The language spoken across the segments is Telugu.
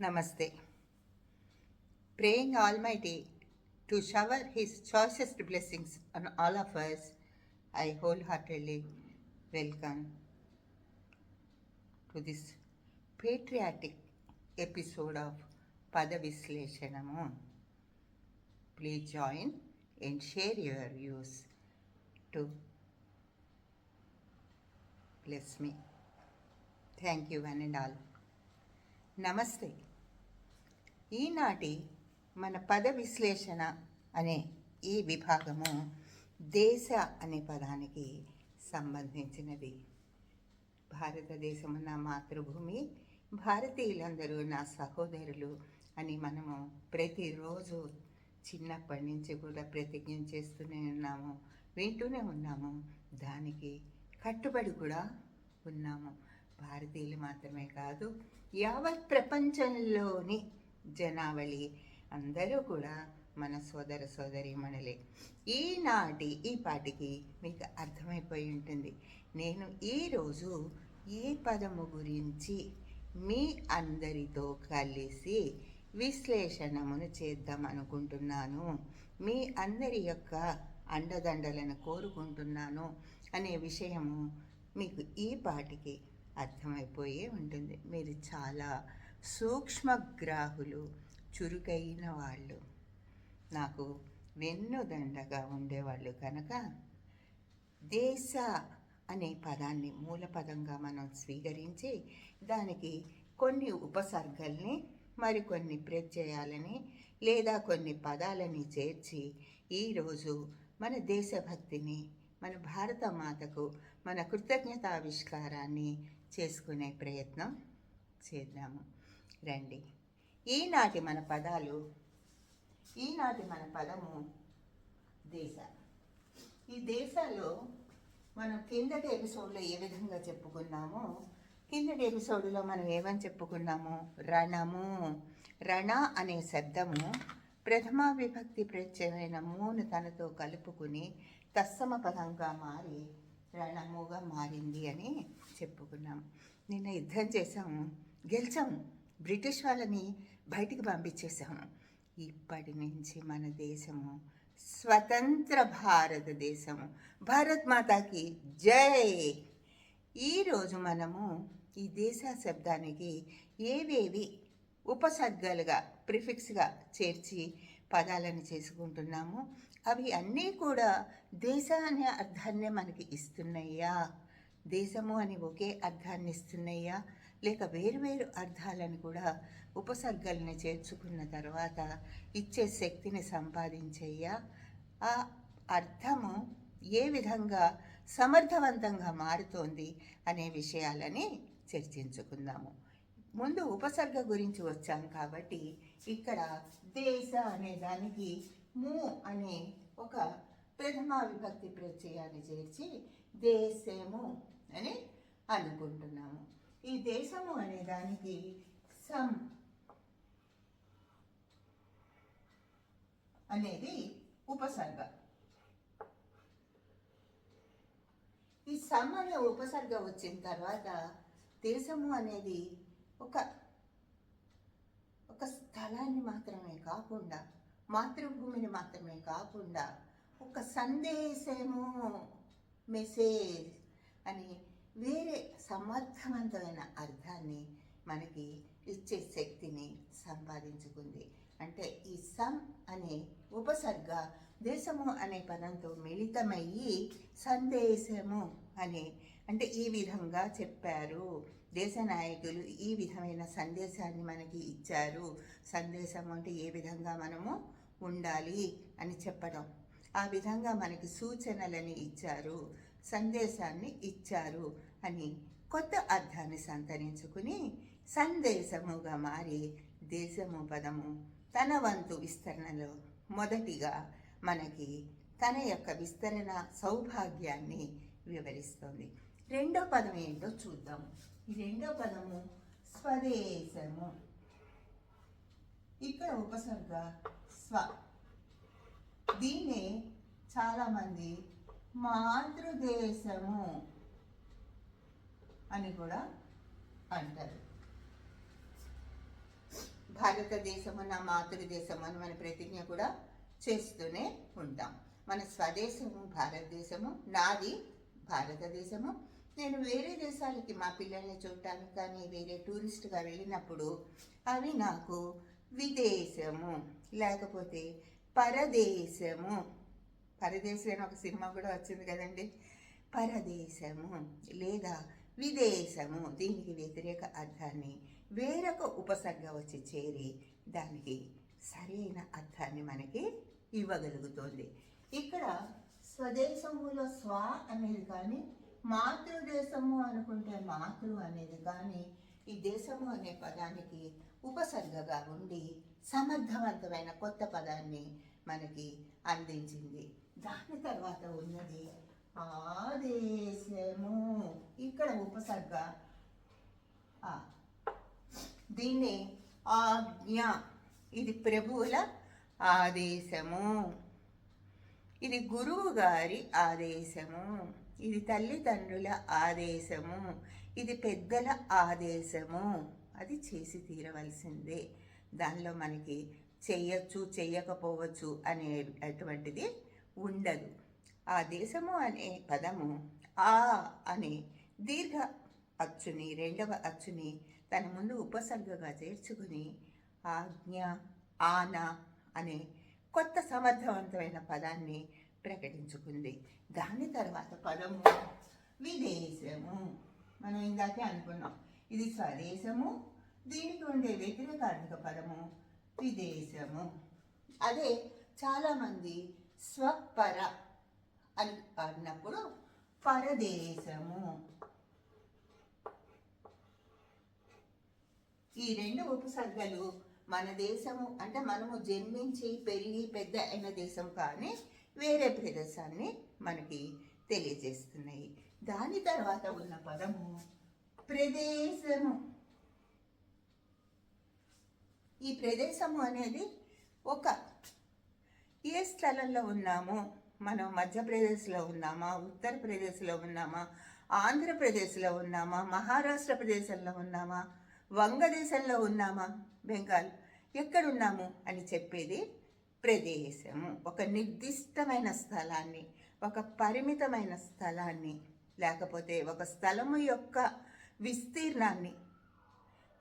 Namaste. Praying Almighty to shower His choicest blessings on all of us, I wholeheartedly welcome to this patriotic episode of Padavisleshanamu. Please join and share your views to bless me. Thank you, one and all. Namaste. ఈనాటి మన పద విశ్లేషణ అనే ఈ విభాగము దేశ అనే పదానికి సంబంధించినది. భారతదేశం నా మాతృభూమి భారతీయులందరూ నా సహోదరులు అని మనము ప్రతిరోజు చిన్నప్పటి నుంచి కూడా ప్రతిజ్ఞ చేస్తూనే ఉన్నాము వింటూనే ఉన్నాము. దానికి కట్టుబడి కూడా ఉన్నాము. భారతీయులు మాత్రమే కాదు యావత్ ప్రపంచంలోని జనావళి అందరూ కూడా మన సోదర సోదరీమణులే. ఈనాటి ఈ పాటికి మీకు అర్థమైపోయి ఉంటుంది. నేను ఈరోజు ఏ పదము గురించి మీ అందరితో కలిసి విశ్లేషణమును చేద్దాం అనుకుంటున్నాను? మీ అందరి యొక్క అండదండలను కోరుకుంటున్నాను అనే విషయము మీకు ఈ పాటికి అర్థమైపోయే ఉంటుంది. మీరు చాలా సూక్ష్మగ్రాహులు చురుకైన వాళ్ళు. నాకు వెన్నుదండగా ఉండేవాళ్ళు కనుక దేశ అనే పదాన్ని మూల పదంగా మనం స్వీకరించి దానికి కొన్ని ఉపసర్గల్ని మరికొన్ని ప్రత్యయాలని లేదా కొన్ని పదాలని చేర్చి ఈరోజు మన దేశభక్తిని మన భారత మాతకు మన కృతజ్ఞతావిష్కారాన్ని చేసుకునే ప్రయత్నం చేద్దాము. రండి. ఈనాటి మన పదాలు ఈనాటి మన పదము దేశ. ఈ దేశాలో మనం కిందటి ఎపిసోడ్లో ఏ విధంగా చెప్పుకున్నామో కిందటి ఎపిసోడ్లో మనం ఏమని చెప్పుకున్నాము రణము. రణ అనే శబ్దము ప్రథమా విభక్తి ప్రత్యయమైన మూను తనతో కలుపుకుని తత్సమ పదంగా మారి రణముగా మారింది అని చెప్పుకున్నాం. నిన్న యుద్ధం చేసాము గెలిచాము. బ్రిటిష్ వాళ్ళని బయటికి పంపించేసాము ఇప్పటి నుంచి మన దేశము స్వతంత్ర భారతదేశము భారత్ మాతాకి జై! ఈరోజు మనము ఈ దేశ శబ్దానికి ఏవేవి ఉపసర్గలుగా ప్రిఫిక్స్గా చేర్చి పదాలను చేసుకుంటున్నాము అవి అన్నీ కూడా దేశ అనే అర్థాన్నే మనకి ఇస్తున్నాయా? దేశము అని ఒకే అర్థాన్ని ఇస్తున్నాయా? లేక వేరువేరు అర్థాలను కూడా ఉపసర్గల్ని చేర్చుకున్న తర్వాత ఇచ్చే శక్తిని సంపాదించేయ్యా. ఆ అర్థము ఏ విధంగా సమర్థవంతంగా మారుతోంది అనే విషయాలని చర్చించుకుందాము. ముందు ఉపసర్గ గురించి వచ్చాం కాబట్టి ఇక్కడ దేశ అనే దానికి ము అనే ఒక ప్రథమ విభక్తి ప్రత్యయాన్ని చేర్చి దేశము అని అనుకుంటున్నాము. ఈ దేశము అనే దానికి సం అనేది ఉపసర్గ. ఈ సమ్ అనే ఉపసర్గ వచ్చిన తర్వాత దేశము అనేది ఒక ఒక స్థలాన్ని మాత్రమే కాకుండా మాతృభూమిని మాత్రమే కాకుండా ఒక సందేశము మెసేజ్ అని వేరే సమర్థవంతమైన అర్థాన్ని మనకి ఇచ్చే శక్తిని సంపాదించుకుంది. అంటే ఈ సమ్ అనే ఉపసర్గ దేశము అనే పదంతో మిళితమయ్యి సందేశము అనే అంటే ఈ విధంగా చెప్పారు. దేశ నాయకులు ఈ విధమైన సందేశాన్ని మనకి ఇచ్చారు. సందేశం అంటే ఏ విధంగా మనము ఉండాలి అని చెప్పడం. ఆ విధంగా మనకి సూచనలని ఇచ్చారు. సందేశాన్ని ఇచ్చారు. అని కొత్త అర్థాన్ని సంతరించుకుని సందేశముగా మారి దేశము పదము తన వంతు విస్తరణలో మొదటిగా మనకి తన యొక్క విస్తరణ సౌభాగ్యాన్ని వివరిస్తుంది. రెండో పదం ఏంటో చూద్దాం. ఈ రెండో పదము స్వదేశము. ఇక్కడ ఉపసర్గ స్వ. దీన్నే చాలామంది మాతృదేశము అని కూడా అంటారు. భారతదేశము నా మాతృదేశం అని మన ప్రతిజ్ఞ కూడా చేస్తూనే ఉంటాం. మన స్వదేశము భారతదేశము నాది భారతదేశము. నేను వేరే దేశాలకి మా పిల్లల్ని చూడటానికి కానీ వేరే టూరిస్ట్గా వెళ్ళినప్పుడు అవి నాకు విదేశము లేకపోతే పరదేశము. పరదేశం అని ఒక సినిమా కూడా వచ్చింది కదండి. పరదేశము లేదా విదేశము దీనికి వ్యతిరేక అర్థాన్ని వేరొక ఉపసర్గ వచ్చి చేరి దానికి సరైన అర్థాన్ని మనకి ఇవ్వగలుగుతోంది. ఇక్కడ స్వదేశములో స్వ అనేది కానీ మాతృదేశము అనుకుంటే మాతృ అనేది కానీ ఈ దేశము అనే పదానికి ఉపసర్గగా ఉండి సమర్థవంతమైన కొత్త పదాన్ని మనకి అందించింది. దాని తర్వాత ఉన్నది ఆదేశము. ఇక్కడ ఉపసర్గ. దీన్ని ఆజ్ఞ. ఇది ప్రభువుల ఆదేశము. ఇది గురువు గారి ఆదేశము. ఇది తల్లిదండ్రుల ఆదేశము. ఇది పెద్దల ఆదేశము. అది చేసి తీరవలసిందే. దానిలో మనకి చెయ్యొచ్చు చెయ్యకపోవచ్చు అనే అటువంటిది ఉండదు. ఆ దేశము అనే పదము ఆ అనే దీర్ఘ అచ్చుని రెండవ అచ్చుని తన ముందు ఉపసర్గగా చేర్చుకుని ఆజ్ఞ ఆన అనే కొత్త సమర్థవంతమైన పదాన్ని ప్రకటించుకుంది. దాని తర్వాత పదము విదేశము. మనం ఇందాకే అనుకున్నాం. ఇది స్వదేశము. దీనికి ఉండే వ్యతిరేకార్థక పదము విదేశము. అదే చాలామంది స్వపర అని అన్నప్పుడు పరదేశము. ఈ రెండు ఉపసర్గలు మన దేశము అంటే మనము జన్మించి పెరిగి పెద్ద అయిన దేశం కానీ వేరే ప్రదేశాన్ని మనకి తెలియజేస్తున్నాయి. దాని తర్వాత ఉన్న పదము ప్రదేశము. ఈ ప్రదేశము అనేది ఒక ఏ స్థలంలో ఉన్నామో? మనం మధ్యప్రదేశ్లో ఉన్నామా ఉత్తరప్రదేశ్లో ఉన్నామా ఆంధ్రప్రదేశ్లో ఉన్నామా మహారాష్ట్ర ప్రదేశంలో ఉన్నామా వంగదేశంలో ఉన్నామా? బెంగాల్ ఎక్కడున్నాము అని చెప్పేది ప్రదేశము. ఒక నిర్దిష్టమైన స్థలాన్ని ఒక పరిమితమైన స్థలాన్ని లేకపోతే ఒక స్థలము యొక్క విస్తీర్ణాన్ని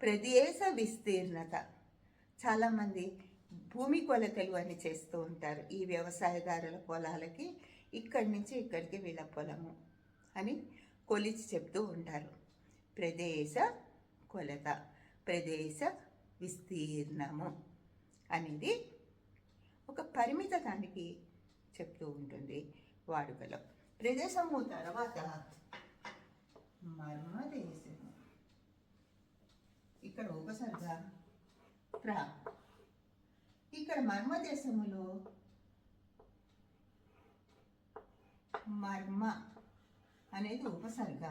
ప్రదేశ విస్తీర్ణత. చాలామంది భూమి కొలతలు అని చేస్తూ ఉంటారు ఈ వ్యవసాయదారుల పొలాలకి. ఇక్కడి నుంచి ఇక్కడికి వీళ్ళ పొలము అని కొలిచి చెప్తూ ఉంటారు. ప్రదేశ కొలత ప్రదేశ విస్తీర్ణము అనేది ఒక పరిమిత దానికి చెప్తూ ఉంటుంది వాడుకలో. ప్రదేశము తర్వాత మర్మదేశము. ఇక్కడ ఉపసర్గ ప్రా ఇక్కడ మర్మదేశములో. మర్మ అనేది ఉపసర్గ.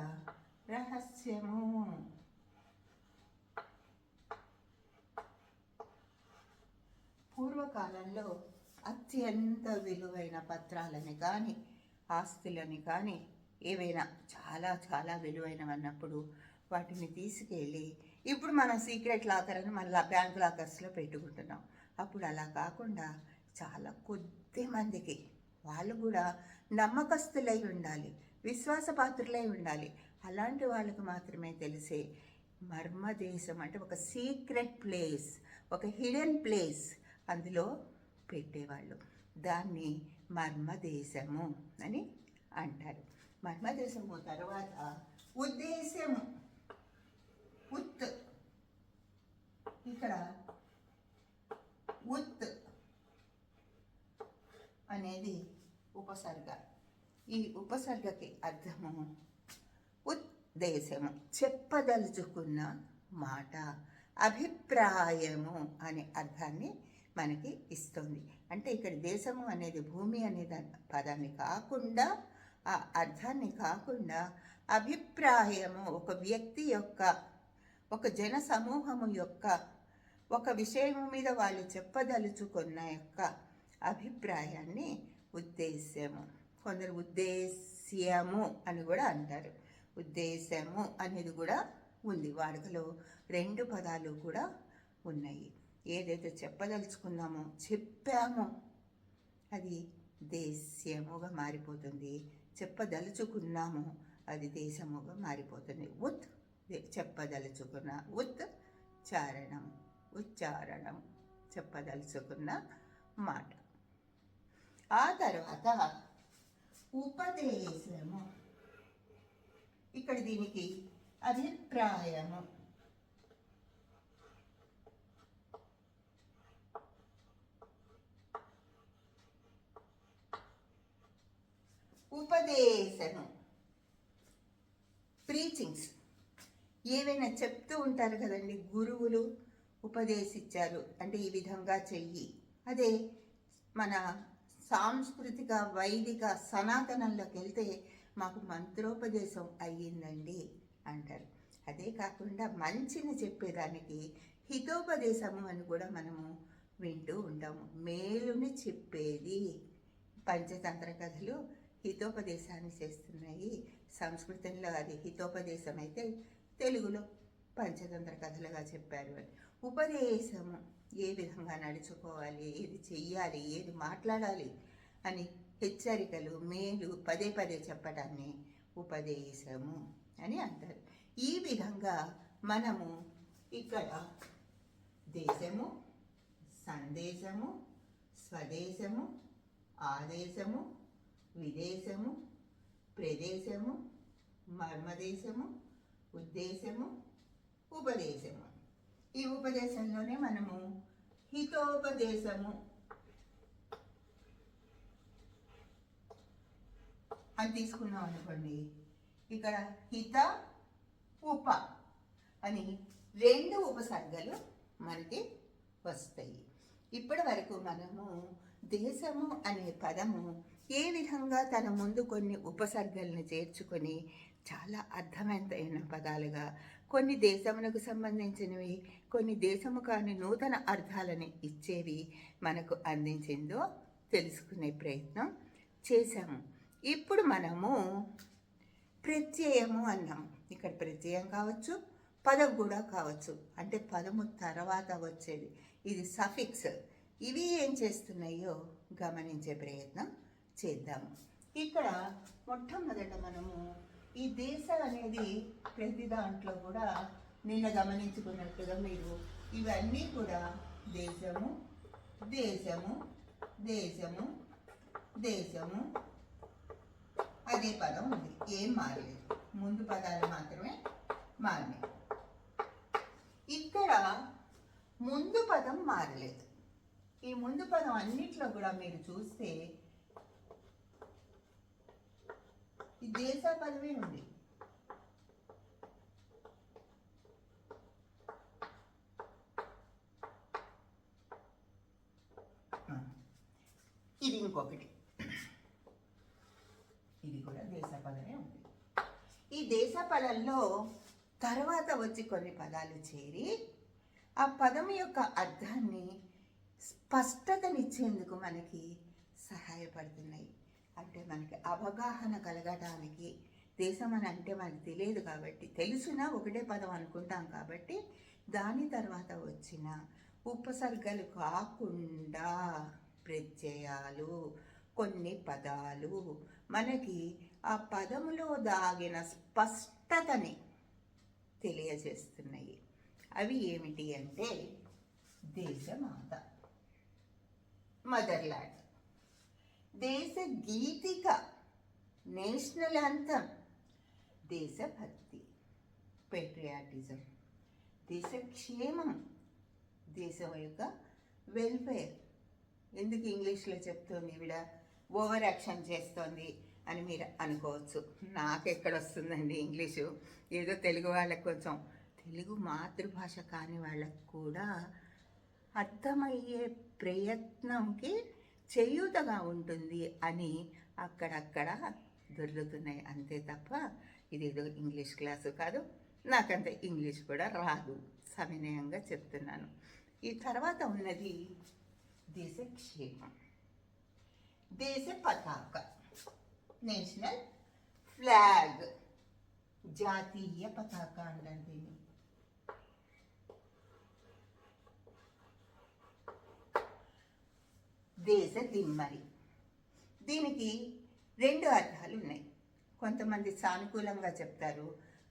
రహస్యము. పూర్వకాలంలో అత్యంత విలువైన పత్రాలని కానీ ఆస్తులని కానీ ఏవైనా చాలా చాలా విలువైనవి అన్నప్పుడు వాటిని తీసుకెళ్ళి ఇప్పుడు మనం సీక్రెట్ లాకర్ అని మళ్ళీ బ్యాంక్ లాకర్స్లో పెట్టుకుంటున్నాం. అప్పుడు అలా కాకుండా చాలా కొద్ది మందికి వాళ్ళు కూడా నమ్మకస్తులై ఉండాలి విశ్వాసపాత్రులై ఉండాలి. అలాంటి వాళ్ళకు మాత్రమే తెలిసే మర్మదేశం అంటే ఒక సీక్రెట్ ప్లేస్ ఒక హిడెన్ ప్లేస్ అందులో పెట్టేవాళ్ళు. దాన్ని మర్మదేశము అని అంటారు. మర్మదేశము తర్వాత ఉద్ది ఉత్ ఇక్కడ ఉత్ అనేది ఉపసర్గ ఈ ఉపసర్గకి అర్థము ఉద్దేశము. చెప్పదలుచుకున్న మాట అభిప్రాయము అనే అర్థాన్ని మనకి ఇస్తుంది. అంటే ఇక్కడ దేశము అనేది భూమి అనే పదాన్ని కాకుండా ఆ అర్థాన్ని కాకుండా అభిప్రాయము ఒక వ్యక్తి యొక్క ఒక జన సమూహము యొక్క ఒక విషయము మీద వాళ్ళు చెప్పదలుచుకున్న యొక్క అభిప్రాయాన్ని ఉద్దేశ్యము కొందరు ఉద్దేశ్యము అని కూడా అంటారు. ఉద్దేశము అనేది కూడా ఉంది. వాడుకలో రెండు పదాలు కూడా ఉన్నాయి. ఏదైతే చెప్పదలుచుకున్నామో చెప్పామో అది దేశ్యముగా మారిపోతుంది. చెప్పదలుచుకున్నామో అది దేశముగా మారిపోతుంది. ఉత్ చెప్పదలుచుకున్న ఉత్ చారణం ఉచ్చారణం చెప్పదలుచుకున్న మాట. ఆ తర్వాత ఉపదేశము. ఇక్కడ దీనికి అభిప్రాయము. ఉపదేశము. ప్రీచింగ్స్. ఏవైనా చెప్తూ ఉంటారు కదండి గురువులు ఉపదేశించారు. అంటే ఈ విధంగా చెయ్యి. అదే మన సాంస్కృతిక వైదిక సనాతనంలోకి వెళ్తే మాకు మంత్రోపదేశం అయ్యిందండి అంటారు. అదే కాకుండా మంచిని చెప్పేదానికి హితోపదేశము అని కూడా మనము వింటూ ఉంటాము. మేలుని చెప్పేది పంచతంత్ర కథలు హితోపదేశాన్ని చేస్తున్నాయి. సంస్కృతంలో అది హితోపదేశం అయితే తెలుగులో పంచతంత్ర కథలుగా చెప్పారు అని. ఉపదేశము. ఏ విధంగా నడుచుకోవాలి? ఏది చెయ్యాలి? ఏది మాట్లాడాలి? అని హెచ్చరికలు మేలు పదే పదే చెప్పడాన్ని ఉపదేశము అని అంటారు. ఈ విధంగా మనము ఇక్కడ దేశము సందేశము స్వదేశము ఆదేశము విదేశము ప్రదేశము మర్మదేశము ఉద్దేశము ఉపదేశము. ఈ ఉపదేశంలోనే మనము హితోపదేశము. అని తీసుకున్నాం అనుకోండి. ఇక్కడ హిత ఉప అని రెండు ఉపసర్గలు మనకి వస్తాయి. ఇప్పటి వరకు మనము దేశము అనే పదము ఏ విధంగా తన ముందు కొన్ని ఉపసర్గలను చేర్చుకొని చాలా అర్థవంతమైన పదాలుగా కొన్ని దేశమునకు సంబంధించినవి కొన్ని దేశము కాని నూతన అర్థాలని ఇచ్చేవి మనకు అందించిందో తెలుసుకునే ప్రయత్నం చేశాము. ఇప్పుడు మనము ప్రత్యయము అన్నాం. ఇక్కడ ప్రత్యయం కావచ్చు పదం కూడా కావచ్చు. అంటే పదము తర్వాత వచ్చేది. ఇది సఫిక్స్. ఇవి ఏం చేస్తున్నాయో గమనించే ప్రయత్నం చేద్దాము. ఇక్కడ మొట్టమొదట మనము ఈ దేశం అనేది ప్రతి దాంట్లో కూడా నిన్న గమనించుకున్నట్టుగా మీరు ఇవన్నీ కూడా దేశము దేశము దేశము దేశము. అదే పదం ఉంది. ఏం మారలేదు. ముందు పదాలు మాత్రమే మారినాయి. ఇక్కడ ముందు పదం మారలేదు. ఈ ముందు పదం అన్నిట్లో కూడా మీరు చూస్తే ఈ దేశ పదవి ఉంది ఇది ఇంకొకటి. ఇది కూడా దేశ పదమే ఉంది. ఈ దేశ పదంలో తర్వాత వచ్చి కొన్ని పదాలు చేరి ఆ పదం యొక్క అర్థాన్ని స్పష్టతనిచ్చేందుకు మనకి సహాయపడుతున్నాయి. అంటే మనకి అవగాహన కలగడానికి దేశం అని అంటే మనకి తెలియదు కాబట్టి తెలిసినా ఒకటే పదం అనుకుంటాం కాబట్టి దాని తర్వాత వచ్చిన ఉపసర్గలు కాకుండా ప్రత్యయాలు కొన్ని పదాలు. మనకి ఆ పదములో దాగిన స్పష్టతని తెలియజేస్తున్నాయి. అవి ఏమిటి అంటే దేశమాత మదర్లాండ్ దేశ గీతిక నేషనల్ అంతం దేశభక్తి పెట్రియాటిజం దేశ క్షేమం దేశం యొక్క వెల్ఫేర్ ఎందుకు ఇంగ్లీష్లో చెప్తోంది ఈవిడ? ఓవర్ యాక్షన్ చేస్తోంది అని మీరు అనుకోవచ్చు. నాకు ఎక్కడ వస్తుందండి ఇంగ్లీషు? ఏదో తెలుగు వాళ్ళకి కొంచెం తెలుగు మాతృభాష కాని వాళ్ళకు కూడా అర్థమయ్యే ప్రయత్నంకి చేయూతగా ఉంటుంది అని అక్కడక్కడ దొరుకుతున్నాయి అంతే తప్ప ఇదేదో ఇంగ్లీష్ క్లాసు కాదు. నాకంత ఇంగ్లీష్ కూడా రాదు. సవినయంగా చెప్తున్నాను. ఈ తర్వాత ఉన్నది దేశ క్షేమం దేశ పతాక. National flag. జాతీయ పతాక అంటే దీన్ని దేశ దిమ్మరి. దీనికి రెండు అర్థాలు ఉన్నాయి కొంతమంది సానుకూలంగా చెప్తారు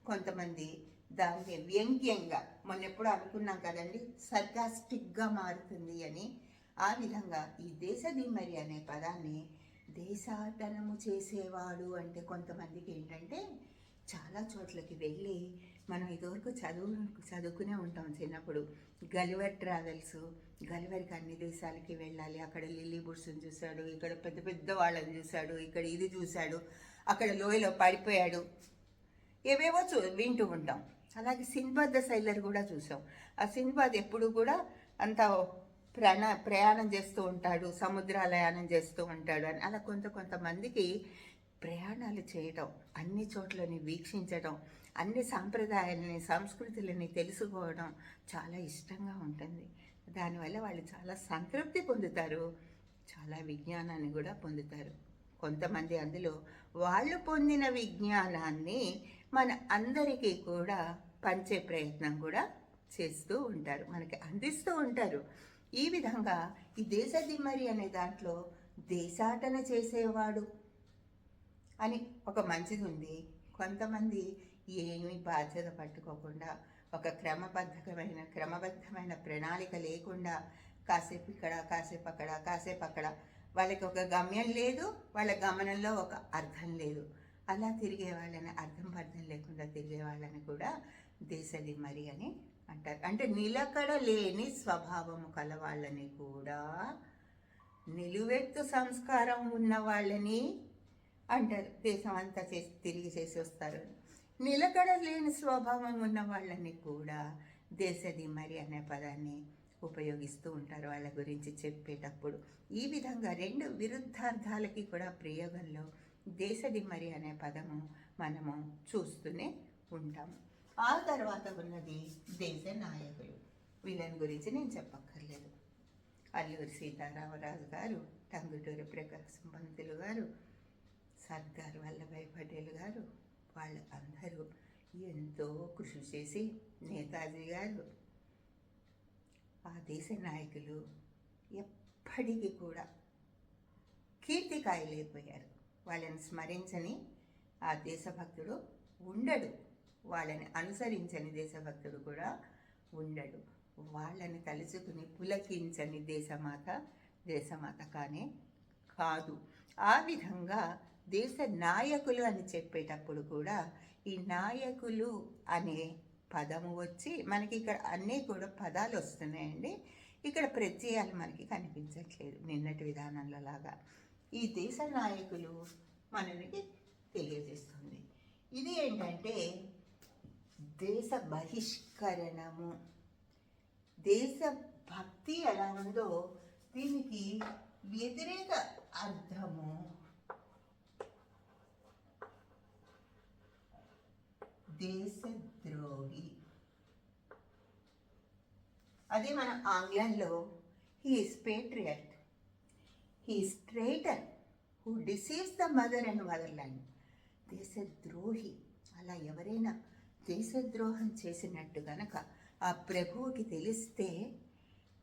కొంతమంది దాన్ని వ్యంగ్యంగా. మొన్న ఎప్పుడు అనుకున్నాం కదండి సర్కాస్టిక్గా మారుతుంది అని. ఆ విధంగా ఈ దేశ దిమ్మరి అనే పదాన్ని దేశాటనము చేసేవాడు అంటే కొంతమందికి ఏంటంటే చాలా చోట్లకి వెళ్ళి మనం ఇదివరకు చదువు చదువుకునే ఉంటాం చిన్నప్పుడు. గలివర్ ట్రావెల్స్ గలివర్కి అన్ని దేశాలకి వెళ్ళాలి. అక్కడ లిల్లీ బుడ్స్ని చూశాడు ఇక్కడ పెద్ద పెద్ద వాళ్ళని చూశాడు ఇక్కడ ఇది చూశాడు అక్కడ లోయలో పడిపోయాడు. ఏవేవో చూ వింటూ ఉంటాం. అలాగే సింబాద్ ద సైలర్ కూడా చూసాం ఆ సింబాద్ ఎప్పుడు కూడా అంత ప్రణ ప్రయాణం చేస్తూ ఉంటాడు సముద్రాలయానం చేస్తూ ఉంటాడు అని. అలా కొంత కొంతమందికి ప్రయాణాలు చేయటం అన్ని చోట్లని వీక్షించడం అన్ని సాంప్రదాయాలని సంస్కృతులని తెలుసుకోవడం చాలా ఇష్టంగా ఉంటుంది. దానివల్ల వాళ్ళు చాలా సంతృప్తి పొందుతారు. చాలా విజ్ఞానాన్ని కూడా పొందుతారు. కొంతమంది అందులో వాళ్ళు పొందిన విజ్ఞానాన్ని మన అందరికీ కూడా పంచే ప్రయత్నం కూడా చేస్తూ ఉంటారు. మనకి అందిస్తూ ఉంటారు. ఈ విధంగా ఈ దేశ దిమ్మరి అనే దాంట్లో దేశాటన చేసేవాడు అని ఒక మంచిది ఉంది కొంతమంది ఏమీ బాధ్యత పట్టుకోకుండా ఒక క్రమబద్ధమైన క్రమబద్ధమైన ప్రణాళిక లేకుండా కాసేపు ఇక్కడ కాసేపు అక్కడ కాసేపు అక్కడ వాళ్ళకి ఒక గమ్యం లేదు వాళ్ళ గమనంలో ఒక అర్థం లేదు. అలా తిరిగే వాళ్ళని అర్థం అర్థం లేకుండా తిరిగే వాళ్ళని కూడా దేశది మరి అని అంటారు. అంటే నిలకడ లేని స్వభావము కల వాళ్ళని కూడా నిలువెత్తు సంస్కారం ఉన్న వాళ్ళని అంటారు. దేశం అంతా చేసి తిరిగి చేసి వస్తారు. నిలకడలేని స్వభావం ఉన్న వాళ్ళని కూడా దేశదిమ్మరి అనే పదాన్ని ఉపయోగిస్తూ ఉంటారు వాళ్ళ గురించి చెప్పేటప్పుడు. ఈ విధంగా రెండు విరుద్ధార్థాలకి కూడా ప్రయోగంలో దేశదిమ్మరి అనే పదము మనము చూస్తూనే ఉంటాం. ఆ తర్వాత ఉన్నది దేశ నాయకులు. వీళ్ళని గురించి నేను చెప్పక్కర్లేదు. అల్లూరి సీతారామరాజు గారు టంగుటూరి ప్రకాశం పంతులు గారు సర్దార్ వల్లభాయ్ పటేల్ గారు వాళ్ళు అందరూ ఎంతో కృషి చేసి నేతాజీ గారు ఆ దేశ నాయకులు ఎప్పటికీ కూడా కీర్తికాయలైపోయారు. వాళ్ళని స్మరించని ఆ దేశభక్తుడు ఉండడు. వాళ్ళని అనుసరించని దేశభక్తుడు కూడా ఉండడు. వాళ్ళని తలుచుకుని పులకించని దేశమాత దేశమాత కానే కాదు. ఆ విధంగా దేశ నాయకులు అని చెప్పేటప్పుడు కూడా ఈ నాయకులు అనే పదము వచ్చి మనకి ఇక్కడ అన్నీ కూడా పదాలు వస్తున్నాయండి. ఇక్కడ ప్రత్యయాలు మనకి కనిపించట్లేదు నిన్నటి విధానంలో లాగా. ఈ దేశ నాయకులు మనకి తెలియజేస్తుంది. ఇది ఏంటంటే దేశ బహిష్కరణము. దేశ భక్తి ఎలా ఉందో దీనికి వ్యతిరేక అర్థము దేశద్రోహి అదే మన ఆంగ్లంలో he is patriot he is traitor who deceives the mother and motherland దేశద్రోహి అలా ఎవరైనా దేశద్రోహం చేసినట్టు గనక ఆ ప్రభువుకి తెలిస్తే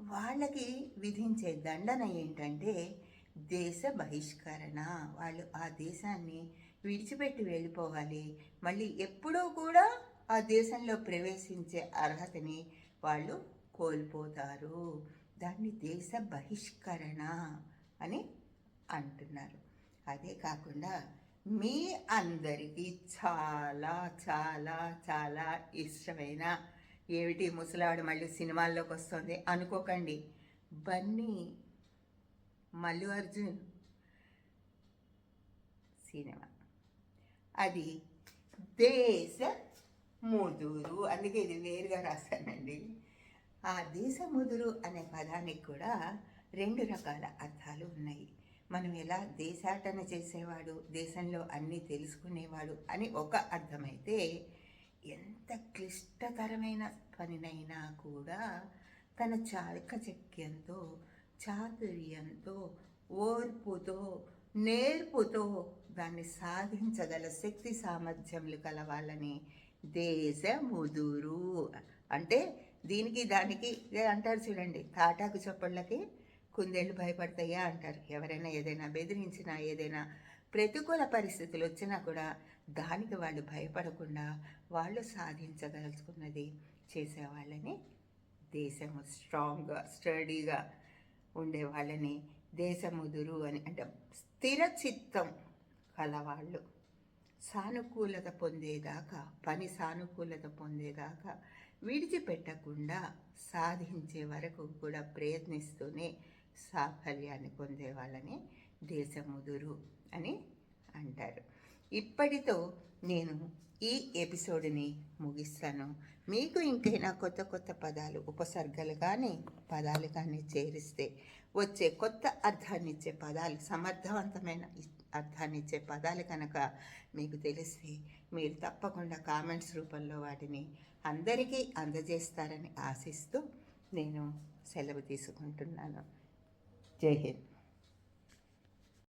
వాళ్ళకి విధించే దండన ఏంటంటే దేశ బహిష్కరణ. వాళ్ళు ఆ దేశాన్ని విడిచిపెట్టి వెళ్ళిపోవాలి. మళ్ళీ ఎప్పుడూ కూడా ఆ దేశంలో ప్రవేశించే అర్హతని వాళ్ళు కోల్పోతారు. దాన్ని దేశ బహిష్కరణ అని అంటున్నారు. అదే కాకుండా మీ అందరికీ చాలా చాలా చాలా ఇష్టమైన ఏమిటి ముసలాడు మళ్ళీ సినిమాల్లోకి వస్తుంది అనుకోకండి. బన్నీ మల్లు అర్జున్ సినిమా. అది దేశ ముదురు. అందుకే ఇది వేరుగా రాశానండి. ఆ దేశ ముదురు అనే పదానికి కూడా రెండు రకాల అర్థాలు ఉన్నాయి. మనం ఎలా దేశాటన చేసేవాడు దేశంలో అన్నీ తెలుసుకునేవాడు అని ఒక అర్థమైతే ఎంత క్లిష్టతరమైన పనినైనా కూడా తన చాకచక్యంతో చాతుర్యంతో ఓర్పుతో నేర్పుతో దాన్ని సాధించగల శక్తి సామర్థ్యములు కలవాలని వాళ్ళని దేశ ముదురు అంటే దీనికి దానికి ఇదే అంటారు చూడండి తాటాకు చప్పళ్ళకి కుందేళ్ళు భయపడతాయా అంటారు. ఎవరైనా ఏదైనా బెదిరించినా ఏదైనా ప్రతికూల పరిస్థితులు వచ్చినా కూడా దానికి వాళ్ళు భయపడకుండా వాళ్ళు సాధించగలుచుకున్నది చేసేవాళ్ళని దేశము స్ట్రాంగ్గా స్టడీగా ఉండే వాళ్ళని దేశముదురు అని. అంటే స్థిర చిత్తం కలవాళ్ళు. సానుకూలత పొందేదాకా పని సానుకూలత పొందేదాకా విడిచిపెట్టకుండా సాధించే వరకు కూడా ప్రయత్నిస్తూనే సాఫల్యాన్ని పొందే వాళ్ళని దేశముదురు అని అంటారు. ఇప్పటితో నేను ఈ ఎపిసోడ్ని ముగిస్తాను. మీకు ఇంకైనా కొత్త కొత్త పదాలు ఉపసర్గలు కానీ పదాలు కానీ చేరిస్తే వచ్చే కొత్త అర్థాన్ని ఇచ్చే పదాలు సమర్థవంతమైన అర్థాన్నిచ్చే అర్థాన్ని ఇచ్చే పదాలు కనుక మీకు తెలిస్తే మీరు తప్పకుండా కామెంట్స్ రూపంలో వాటిని అందరికీ అందజేస్తారని ఆశిస్తూ నేను సెలవు తీసుకుంటున్నాను. జై హింద్.